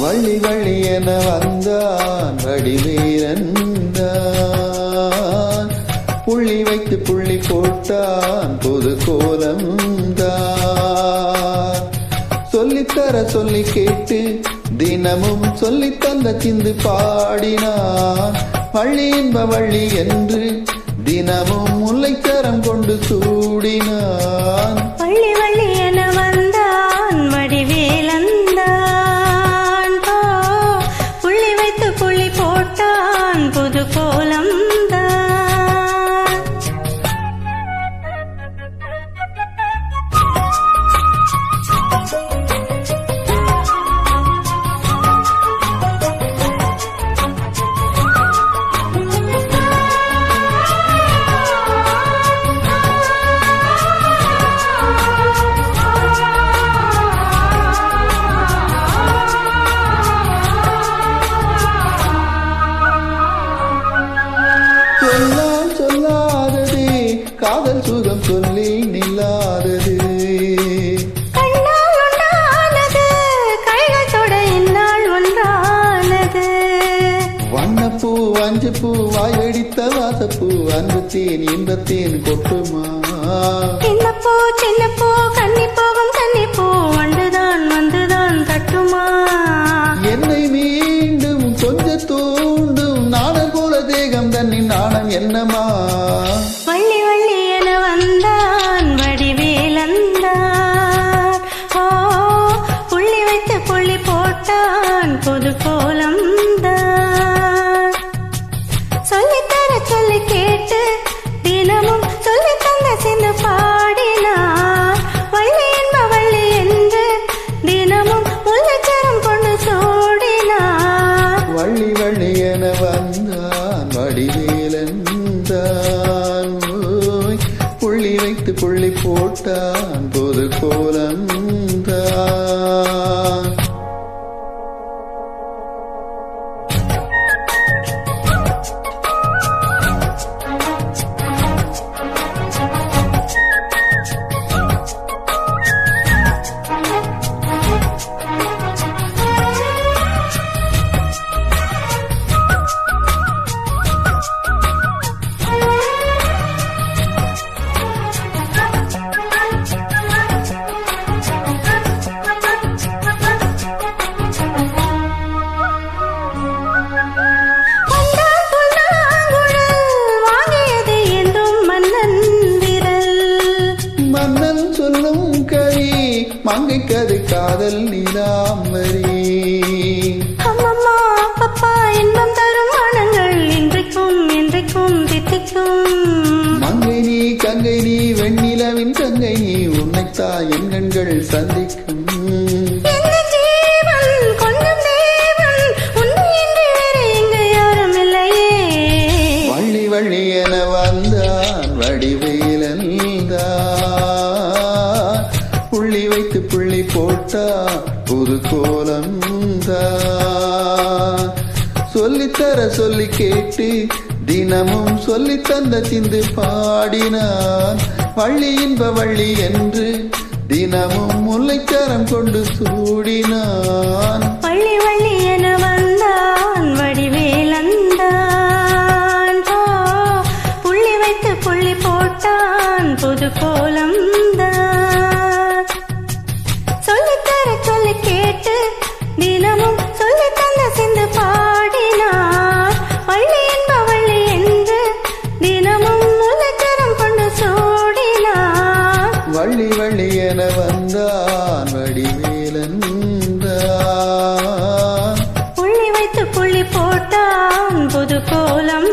வள்ளி வள்ளி என வந்தான் வடிவேரந்தான் புள்ளி வைத்து புள்ளி போட்டான் புது கோலம்தான் சொல்லித்தர சொல்லி கேட்டு தினமும் சொல்லி தந்த சிந்து பாடினான். வள்ளி என்ப வள்ளி என்று தினமும் முல்லைக்கரம் கொண்டு சூடினான். அன்பு தேன் இன்பத்தேன் கொட்டுமா? சின்ன பூ சின்ன பூ கன்னி போகும் கன்னி பூ வந்துதான் வந்துதான் தட்டுமா? என்னை வைத்து புள்ளி போட்டான் பொது கோலந்தான் மங்கைக்கது காதல் நிலாமரி அம்மம்மா, அப்பப்பா, இன்பம் தரும் மனங்கள் இன்றைக்கும் என்றைக்கும் தித்திக்கும். மங்கை நீ கங்கை நீ வெண்ணிலவின் கங்கை நீ உன்னைத்தா என் கண்கள் சந்திக்கும். வள்ளி என வந்தான் வடிவேலந்தான் புள்ளி வைத்து போட்டா புது கோலம் சொல்லித்தர சொல்லி கேட்டு தினமும் சொல்லி தந்த சிந்து பாடினான் வள்ளி இன்ப வள்ளி என்று தினமும் முல்லைச்சரம் கொண்டு சூடினான். வள்ளி வள்ளி என வந்தான் வடிவேலந்தான் புள்ளி வைத்து புள்ளி போட்டான் புது கோலம் சொல்லித்தர தினமும் சொல்லி தந்த சிந்து பாடினார். வள்ளி என்ப வள்ளி என்று தினமும் முள்ளச்சரம் கொண்டு சூடினார். வள்ளி வள்ளி என வந்தான் வடிவேலந்தான் புள்ளி வைத்து புள்ளி போட்டான் புது கோலம்